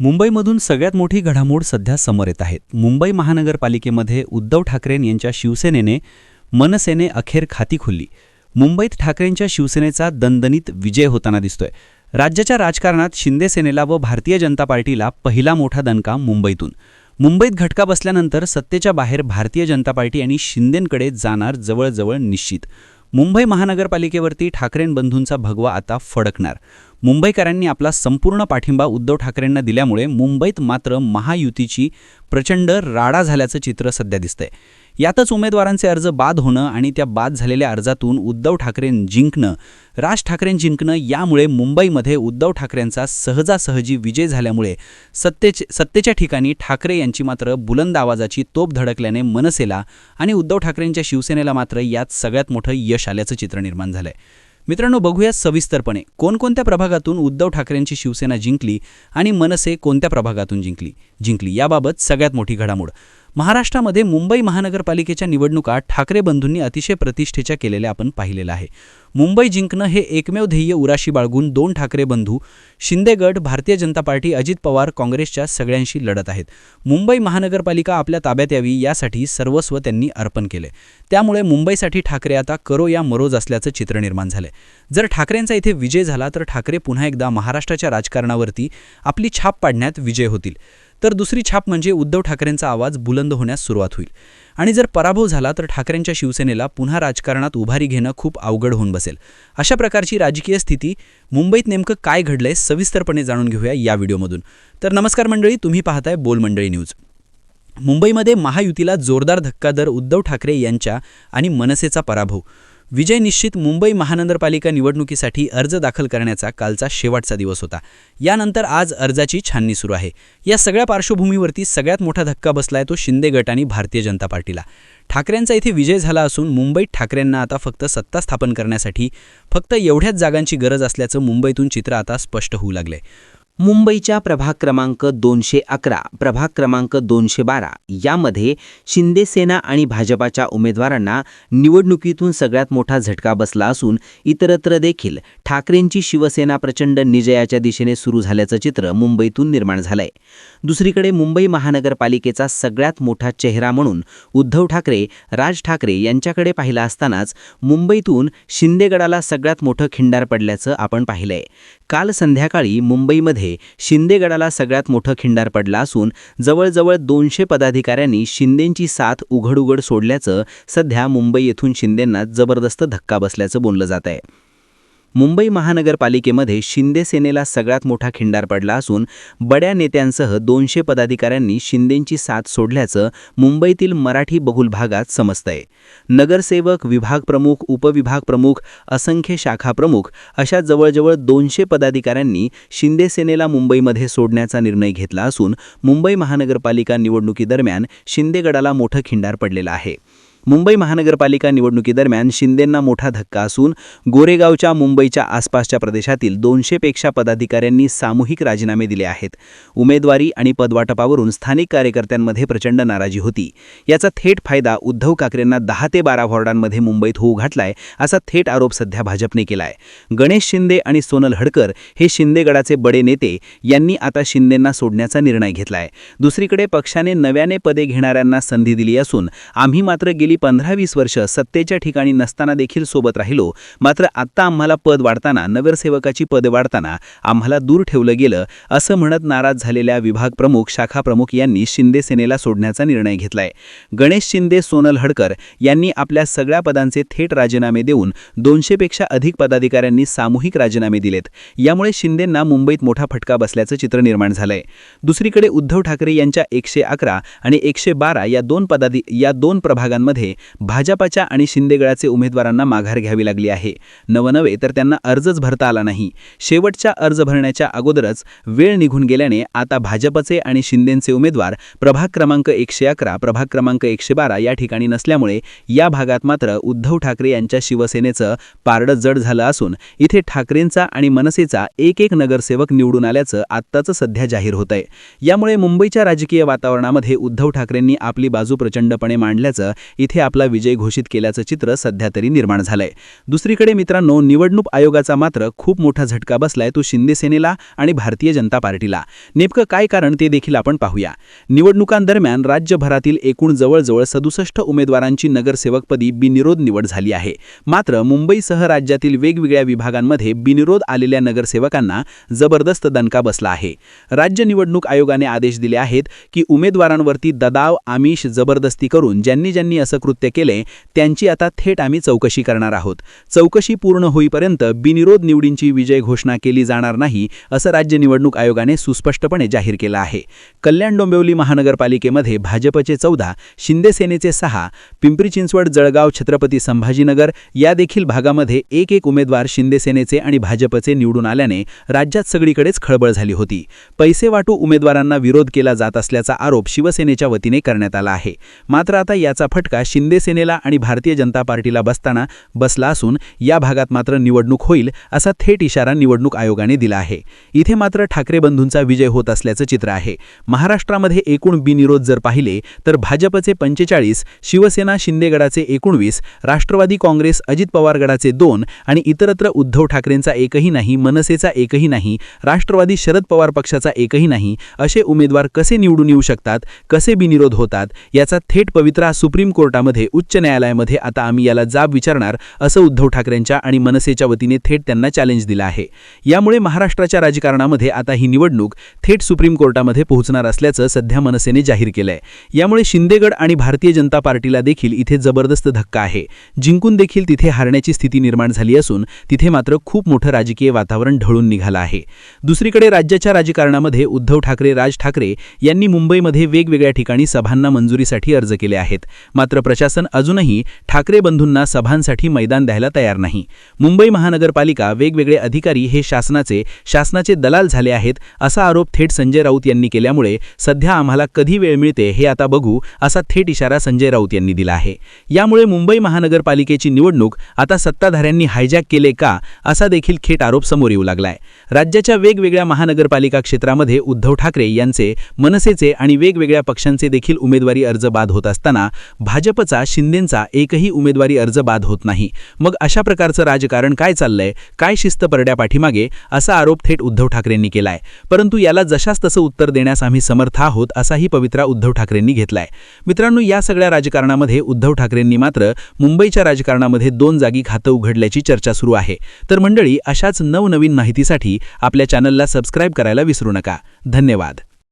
मुंबईमधून सगळ्यात मोठी घडामोड सध्या समोर येत आहेत. मुंबई महानगरपालिकेमध्ये उद्धव ठाकरेन यांच्या शिवसेनेने मनसेने अखेर खाती खुलली. मुंबईत ठाकरेंच्या शिवसेनेचा दणदणीत विजय होताना दिसतोय. राज्याच्या राजकारणात शिंदे सेनेला व भारतीय जनता पार्टीला पहिला मोठा दणका मुंबईतून. मुंबईत घटका बसल्यानंतर सत्तेच्या बाहेर भारतीय जनता पार्टी आणि शिंदेंकडे जाणार जवळजवळ निश्चित. मुंबई महानगरपालिकेवरती ठाकरेन बंधूंचा भगवा आता फडकणार. मुंबईकरांनी आपला संपूर्ण पाठिंबा उद्धव ठाकरेंना दिल्यामुळे मुंबईत मात्र महायुतीची प्रचंड राडा झाल्याचं चित्र सध्या दिसतंय. यातच उमेदवारांचे अर्ज बाद होणं आणि त्या बाद झालेल्या अर्जातून उद्धव ठाकरे जिंकणं. राज ठाकरे जिंकणं यामुळे मुंबईमध्ये उद्धव ठाकरेंचा सहजासहजी विजय झाल्यामुळे सत्तेचे सत्तेच्या ठिकाणी ठाकरे यांची मात्र बुलंद आवाजाची तोप धडकल्याने मनसेला आणि उद्धव ठाकरेंच्या शिवसेनेला मात्र यात सगळ्यात मोठं यश आल्याचं चित्र निर्माण झालंय. मित्रांनो बघूया सविस्तरपणे कोणकोणत्या प्रभागातून उद्धव ठाकरेंची शिवसेना जिंकली आणि मनसे कोणत्या प्रभागातून जिंकली जिंकली. याबाबत सगळ्यात मोठी घडामोड. महाराष्ट्रामध्ये मुंबई महानगरपालिकेच्या निवडणुका ठाकरे बंधूंनी अतिशय प्रतिष्ठेच्या केलेल्या आपण पाहिलेलं आहे. मुंबई जिंकणं हे एकमेव ध्येय उराशी बाळगून दोन ठाकरे बंधू शिंदेगड भारतीय जनता पार्टी अजित पवार काँग्रेसच्या सगळ्यांशी लढत आहेत. मुंबई महानगरपालिका आपल्या ताब्यात यावी यासाठी सर्वस्व त्यांनी अर्पण केले त्यामुळे मुंबईसाठी ठाकरे आता करो या मरोज असल्याचं चित्र निर्माण झालंय. जर ठाकरेंचा इथे विजय झाला तर ठाकरे पुन्हा एकदा महाराष्ट्राच्या राजकारणावरती आपली छाप पाडण्यात विजय होतील. तर दुसरी छाप म्हणजे उद्धव ठाकरेंचा आवाज बुलंद होण्यास सुरुवात होईल. आणि जर पराभव झाला तर ठाकरेंच्या शिवसेनेला पुन्हा राजकारणात उभारी घेणं खूप अवघड होऊन बसेल. अशा प्रकारची राजकीय स्थिती मुंबईत नेमकं काय घडलंय सविस्तरपणे जाणून घेऊया या व्हिडिओमधून. तर नमस्कार मंडळी तुम्ही पाहताय बोल मंडळी न्यूज. मुंबईमध्ये महायुतीला जोरदार धक्का दर उद्धव ठाकरे यांच्या आणि मनसेचा पराभव. विजय निश्चित मुंबई महानगरपालिका निवडणुकीसाठी अर्ज दाखल करण्याचा कालचा शेवटचा दिवस होता. यानंतर आज अर्जाची छाननी सुरू आहे. या सगळ्या पार्श्वभूमीवरती सगळ्यात मोठा धक्का बसलाय तो शिंदे गट आणि भारतीय जनता पार्टीला. ठाकरेंचा इथे विजय झाला असून मुंबईत ठाकरेंना आता फक्त सत्ता स्थापन करण्यासाठी फक्त एवढ्याच जागांची गरज असल्याचं मुंबईतून चित्र आता स्पष्ट होऊ लागलंय. मुंबईच्या प्रभाग क्रमांक दोनशे अकरा प्रभाग क्रमांक दोनशे बारा यामध्ये शिंदेसेना आणि भाजपाच्या उमेदवारांना निवडणुकीतून सगळ्यात मोठा झटका बसला असून इतरत्र देखील ठाकरेंची शिवसेना प्रचंड निजयाच्या दिशेने सुरू झाल्याचं चित्र मुंबईतून निर्माण झालंय. दुसरीकडे मुंबई महानगरपालिकेचा सगळ्यात मोठा चेहरा म्हणून उद्धव ठाकरे राज ठाकरे यांच्याकडे पाहिला असतानाच मुंबईतून शिंदेगडाला सगळ्यात मोठं खिंडार पडल्याचं आपण पाहिलंय. काल संध्याकाळी मुंबईमध्ये शिंदेगडाला सगळ्यात मोठं खिंडार पडला असून जवळजवळ दोनशे पदाधिकाऱ्यांनी शिंदेंची साथ उघड उघड सोडल्याचं सध्या मुंबई येथून शिंदेंना जबरदस्त धक्का बसल्याचं बोललं जात आहे मुंबई महानगरपालिकेमध्ये शिंदे सेनेला सगळ्यात मोठा खिंडार पडला असून बड्या नेत्यांसह दोनशे पदाधिकाऱ्यांनी शिंदेंची साथ सोडल्याचं मुंबईतील मराठी बहुल भागात समजतंय. नगरसेवक विभाग प्रमुख उपविभाग प्रमुख असंख्य शाखा प्रमुख अशा जवळजवळ दोनशे पदाधिकाऱ्यांनी शिंदे सेनेला मुंबईमध्ये सोडण्याचा निर्णय घेतला असून मुंबई महानगरपालिका निवडणुकीदरम्यान शिंदेगडाला मोठं खिंडार पडलेलं आहे. मुंबई महानगरपालिका निवडणुकीदरम्यान शिंदेंना मोठा धक्का असून गोरेगावच्या मुंबईच्या आसपासच्या प्रदेशातील दोनशेपेक्षा पदाधिकाऱ्यांनी सामूहिक राजीनामे दिले आहेत. उमेदवारी आणि पदवाटपावरून स्थानिक कार्यकर्त्यांमध्ये प्रचंड नाराजी होती. याचा थेट फायदा उद्धव ठाकरेंना दहा ते बारा वॉर्डांमध्ये मुंबईत होऊ घातलाय असा थेट आरोप सध्या भाजपने केलाय. गणेश शिंदे आणि सोनल हडकर हे शिंदेगडाचे बडे नेते यांनी आता शिंदेंना सोडण्याचा निर्णय घेतलाय. दुसरीकडे पक्षाने नव्याने पदे घेणाऱ्यांना संधी दिली असून आम्ही मात्र गेली पंधरा वीस वर्ष सत्तेच्या ठिकाणी नसताना देखील सोबत राहिलो. मात्र आत्ता आम्हाला पद वाढताना नगरसेवकाची पदे वाढताना आम्हाला दूर ठेवलं गेलं असं म्हणत नाराज झालेल्या विभाग प्रमुख शाखा प्रमुख यांनी शिंदे सेनेला सोडण्याचा निर्णय घेतलाय. गणेश शिंदे सोनल हडकर यांनी आपल्या सगळ्या पदांचे थेट राजीनामे देऊन दोनशेपेक्षा अधिक पदाधिकाऱ्यांनी सामूहिक राजीनामे दिलेत. यामुळे शिंदेंना मुंबईत मोठा फटका बसल्याचं चित्र निर्माण झालंय. दुसरीकडे उद्धव ठाकरे यांच्या एकशे अकरा आणि एकशे बारा या दोन पदाधी या दोन प्रभागांमध्ये मध्ये भाजपाच्या आणि शिंदेगडाचे उमेदवारांना माघार घ्यावी लागली आहे. नवनवे तर त्यांना अर्जच भरता आला नाही. शेवटच्या अर्ज भरण्याच्या अगोदरच वेळ निघून गेल्याने आता भाजपचे आणि शिंदेचे उमेदवार प्रभाग क्रमांक एकशे अकरा प्रभाग क्रमांक एकशे बारा या ठिकाणी नसल्यामुळे या भागात मात्र उद्धव ठाकरे यांच्या शिवसेनेचं पारडं जड झालं असून इथे ठाकरेंचा आणि मनसेचा एक एक नगरसेवक निवडून आल्याचं आत्ताचं सध्या जाहीर होत आहे यामुळे मुंबईच्या राजकीय वातावरणामध्ये उद्धव ठाकरेंनी आपली बाजू प्रचंडपणे मांडल्याचं इथे इथे आपला विजय घोषित केल्याचं चित्र सध्या तरी निर्माण झालंय. दुसरीकडे मित्रांनो निवडणूक आयोगाचा मात्र खूप मोठा झटका बसलाय तो शिंदेसेनेला आणि भारतीय जनता पार्टीला. नेमकं काय कारण ते देखील आपण पाहूया. निवडणुकांदरम्यान राज्यभरातील एकूण जवळजवळ सदुसष्ट उमेदवारांची नगरसेवकपदी बिनिरोध निवड झाली आहे. मात्र मुंबईसह राज्यातील वेगवेगळ्या विभागांमध्ये बिनिरोध आलेल्या नगरसेवकांना जबरदस्त दणका बसला आहे. राज्य निवडणूक आयोगाने आदेश दिले आहेत की उमेदवारांवरती ददाव आमिष जबरदस्ती करून ज्यांनी ज्यांनी असं कृत्य केले त्यांची आता थेट आम्ही चौकशी करणार आहोत. चौकशी पूर्ण होईपर्यंत बिनिरोध निवडींची विजय घोषणा केली जाणार नाही असं राज्य निवडणूक आयोगाने सुस्पष्टपणे जाहीर केलं आहे. कल्याण डोंबिवली महानगरपालिकेमध्ये भाजपचे चौदा शिंदेसेनेचे सहा पिंपरी चिंचवड जळगाव छत्रपती संभाजीनगर या देखील भागामध्ये एक एक उमेदवार शिंदेसेनेचे आणि भाजपचे निवडून आल्याने राज्यात सगळीकडेच खळबळ झाली होती. पैसे वाटू उमेदवारांना विरोध केला जात असल्याचा आरोप शिवसेनेच्या वतीने करण्यात आला आहे. मात्र आता याचा फटका शिंदे सेनेला आणि भारतीय जनता पार्टीला बसताना बसला असून या भागात मात्र निवडणूक होईल असा थेट इशारा निवडणूक आयोगाने दिला आहे. इथे मात्र ठाकरे बंधूंचा विजय होत असल्याचं चित्र आहे. महाराष्ट्रामध्ये एकूण बिनविरोध जर पाहिले तर भाजपचे पंचेचाळीस शिवसेना शिंदेगडाचे एकोणवीस राष्ट्रवादी काँग्रेस अजित पवार गडाचे दोन आणि इतरत्र उद्धव ठाकरेंचा एकही नाही मनसेचा एकही नाही राष्ट्रवादी शरद पवार पक्षाचा एकही नाही असे उमेदवार कसे निवडून येऊ शकतात कसे बिनिरोध होतात याचा थेट पवित्रा सुप्रीम कोर्टामध्ये उच्च न्यायालयामध्ये आता आम्ही याला जाब विचारणार असं उद्धव ठाकरेंच्या आणि मनसेच्या वतीने थेट त्यांना चॅलेंज दिलं आहे. यामुळे महाराष्ट्राच्या राजकारणामध्ये आता ही निवडणूक थेट सुप्रीम कोर्टामध्ये पोहोचणार असल्याचं सध्या मनसेने जाहीर केलंय. यामुळे शिंदेगड आणि भारतीय जनता पार्टीला देखील इथे जबरदस्त धक्का आहे. जिंकून देखील तिथे हारण्याची स्थिती निर्माण झाली असून तिथे मात्र खूप मोठं राजकीय वातावरण ढळून निघालं आहे. दुसरीकडे राज्याच्या राजकारणामध्ये उद्धव ठाकरे राज ठाकरे यांनी मुंबईमध्ये वेगवेगळ्या ठिकाणी सभांना मंजुरीसाठी अर्ज केले आहेत. मात्र प्रशासन अजूनही ठाकरे बंधूंना सभांसाठी मैदान द्यायला तयार नाही. मुंबई महानगरपालिका वेगवेगळे अधिकारी हे शासनाचे शासनाचे दलाल झाले आहेत असा आरोप थेट संजय राऊत यांनी केल्यामुळे सध्या आम्हाला कधी वेळ मिळते हे आता बघू असा थेट इशारा संजय राऊत यांनी दिला आहे. यामुळे मुंबई महानगरपालिकेची निवडणूक आता सत्ताधाऱ्यांनी हायजॅक केले का असा देखील थेट आरोप समोर येऊ लागलाय. राज्याच्या वेगवेगळ्या महानगरपालिका क्षेत्रामध्ये उद्धव ठाकरे यांचे मनसेचे आणि वेगवेगळ्या पक्षांचे देखील उमेदवारी अर्ज बाद होत असताना भाजप भाजपचा शिंदेंचा एकही उमेदवारी अर्ज बाद होत नाही. मग अशा प्रकारचं राजकारण काय चाललंय? काय शिस्त परड्या पाठीमागे? असा आरोप थेट उद्धव ठाकरेंनी केलाय. परंतु याला जशास तसं उत्तर देण्यास आम्ही समर्थ आहोत असाही पवित्रा उद्धव ठाकरेंनी घेतलाय. मित्रांनो या सगळ्या राजकारणामध्ये उद्धव ठाकरेंनी मात्र मुंबईच्या राजकारणामध्ये दोन जागी खातं उघडल्याची चर्चा सुरू आहे. तर मंडळी अशाच नवनवीन माहितीसाठी आपल्या चॅनलला सबस्क्राईब करायला विसरू नका. धन्यवाद.